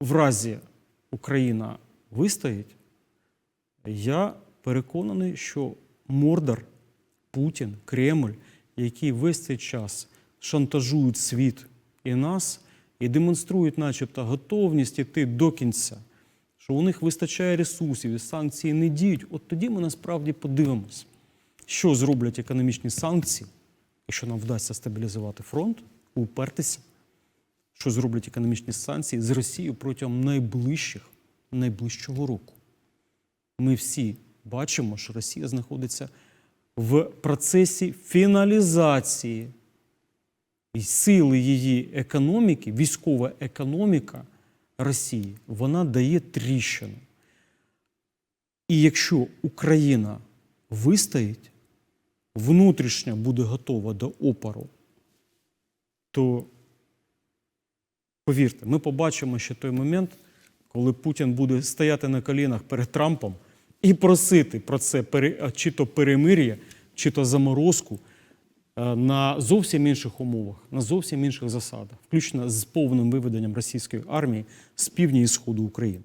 в разі Україна вистоїть, я переконаний, що Мордор, Путін, Кремль, які весь цей час шантажують світ і нас, і демонструють, начебто, готовність іти до кінця, що у них вистачає ресурсів і санкції не діють, от тоді ми насправді подивимось, що зроблять економічні санкції, якщо нам вдасться стабілізувати фронт, упертися, що зроблять економічні санкції з Росією протягом найближчих, найближчого року. Ми всі бачимо, що Росія знаходиться в процесі фіналізації сили її економіки, військова економіка Росії, вона дає тріщину. І якщо Україна вистоїть, внутрішньо буде готова до опору, то повірте, ми побачимо ще той момент, коли Путін буде стояти на колінах перед Трампом і просити про це чи то перемир'я, чи то заморозку е, на зовсім інших умовах, на зовсім інших засадах, включно з повним виведенням російської армії з півдня і сходу України.